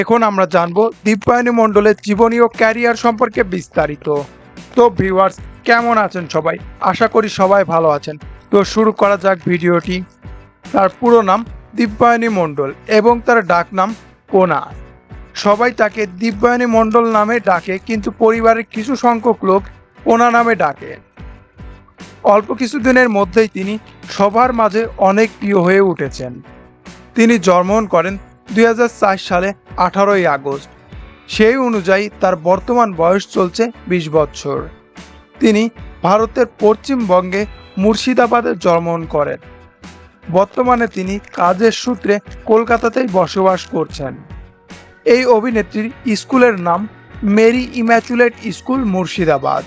এখন আমরা জানব দীপায়নী মণ্ডলের জীবনী ও ক্যারিয়ার সম্পর্কে বিস্তারিত। তো ভিউয়ার্স, কেমন আছেন সবাই? আশা করি সবাই ভালো আছেন। তো শুরু করা যাক ভিডিওটি। তার পুরো নাম দিব্যায়নী মণ্ডল এবং তার ডাক নাম কোনা। সবাই তাকে দিব্যায়নী মণ্ডল নামে ডাকে, কিন্তু পরিবারের কিছু সংখ্যক লোক কোনা নামে ডাকে। অল্প কিছুদিনের মধ্যেই তিনি সবার মাঝে অনেক প্রিয় হয়ে উঠেছেন। তিনি জন্মগ্রহণ করেন দুই হাজার চার সালে আঠারোই আগস্ট। সেই অনুযায়ী তার বর্তমান বয়স চলছে বিশ বছর। তিনি ভারতের পশ্চিমবঙ্গে মুর্শিদাবাদে জন্মগ্রহণ করেন। বর্তমানে তিনি কাজের সূত্রে কলকাতাতেই বসবাস করছেন। এই অভিনেত্রীর স্কুলের নাম মেরি ইম্যাচুলেট স্কুল মুর্শিদাবাদ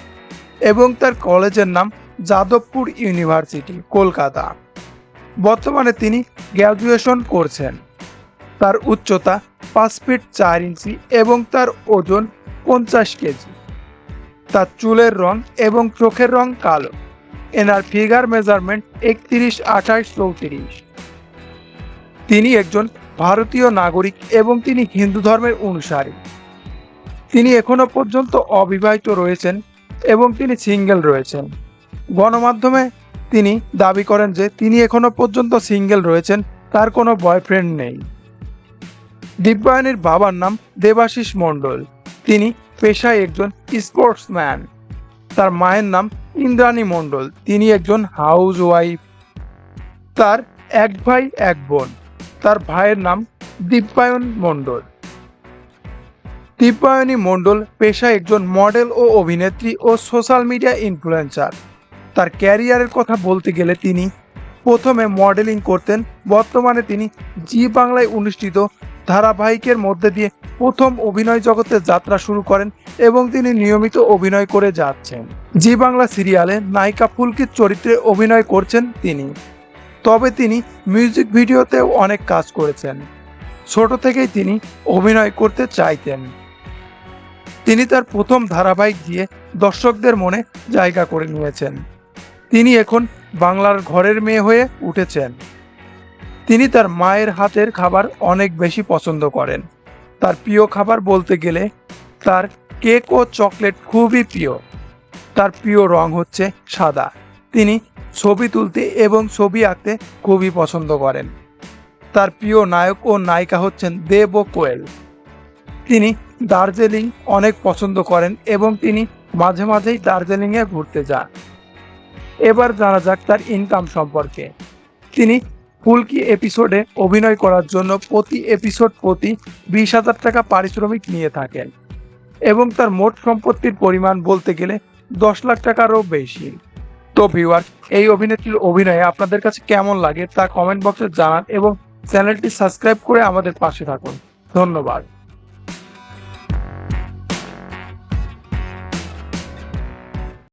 এবং তার কলেজের নাম যাদবপুর ইউনিভার্সিটি, কলকাতা। বর্তমানে তিনি গ্র্যাজুয়েশন করছেন। তার উচ্চতা পাঁচ ফিট চার ইঞ্চি এবং তার ওজন পঞ্চাশ কেজি। তার চুলের রং এবং চোখের রং কালো। এনার ফিগার মেজারমেন্ট একত্রিশ, আঠাশ, চৌত্রিশ। তিনি একজন ভারতীয় নাগরিক এবং তিনি হিন্দু ধর্মের অনুসারী। তিনি এখনও পর্যন্ত অবিবাহিত রয়েছেন এবং তিনি সিঙ্গেল রয়েছেন। গণমাধ্যমে তিনি দাবি করেন যে তিনি এখনও পর্যন্ত সিঙ্গেল রয়েছেন, তার কোনো বয়ফ্রেন্ড নেই। দিব্যায়নের বাবার নাম দেবাশিস মণ্ডল। তিনি পেশায় একজন স্পোর্টসম্যান তার মায়ের নাম ইন্দ্রাণী মণ্ডল। তিনি একজন হাউস ওয়াইফ তার এক ভাই, এক বোন। তার ভাইয়ের নাম দিব্যায়ন মণ্ডল। দিব্যায়নী মণ্ডল পেশায় একজন মডেল ও অভিনেত্রী ও সোশ্যাল মিডিয়া ইনফ্লুয়েন্সার তার ক্যারিয়ারের কথা বলতে গেলে তিনি প্রথমে মডেলিং করতেন। বর্তমানে তিনি জি বাংলায় অনুষ্ঠিত ধারাবাহিকের মধ্যে দিয়ে প্রথম অভিনয় জগতে যাত্রা শুরু করেন এবং তিনি নিয়মিত অভিনয় করে যাচ্ছেন। জি বাংলা সিরিয়ালে নায়িকা ফুলকির চরিত্রে অভিনয় করছেন তিনি। তবে তিনি মিউজিক ভিডিওতেও অনেক কাজ করেছেন। ছোট থেকেই তিনি অভিনয় করতে চাইতেন। তিনি তার প্রথম ধারাবাহিক দিয়ে দর্শকদের মনে জায়গা করে নিয়েছেন। তিনি এখন বাংলার ঘরের মেয়ে হয়ে উঠেছেন। তিনি তার মায়ের হাতের খাবার অনেক বেশি পছন্দ করেন। তার প্রিয় খাবার বলতে গেলে তার কেক ও চকলেট খুবই প্রিয়। তার প্রিয় রং হচ্ছে সাদা। তিনি ছবি তুলতে এবং ছবি আঁকতে খুবই পছন্দ করেন। তার প্রিয় নায়ক ও নায়িকা হচ্ছেন দেব ও কোয়েল। তিনি দার্জিলিং অনেক পছন্দ করেন এবং তিনি মাঝে মাঝেই দার্জিলিংয়ে ঘুরতে যান। এবার জানা যাক তার ইনকাম সম্পর্কে। তিনি ফুলকি এপিসোডে অভিনয় করার জন্য প্রতি এপিসোড প্রতি বিশ হাজার টাকা পারিশ্রমিক নিয়ে থাকেন এবং তার মোট সম্পত্তির পরিমাণ বলতে গেলে দশ লাখ টাকারও বেশি। তো ভিউয়ার এই অভিনেত্রীর অভিনয়ে আপনাদের কাছে কেমন লাগে তা কমেন্ট বক্সে জানান এবং চ্যানেলটি সাবস্ক্রাইব করে আমাদের পাশে থাকুন। ধন্যবাদ।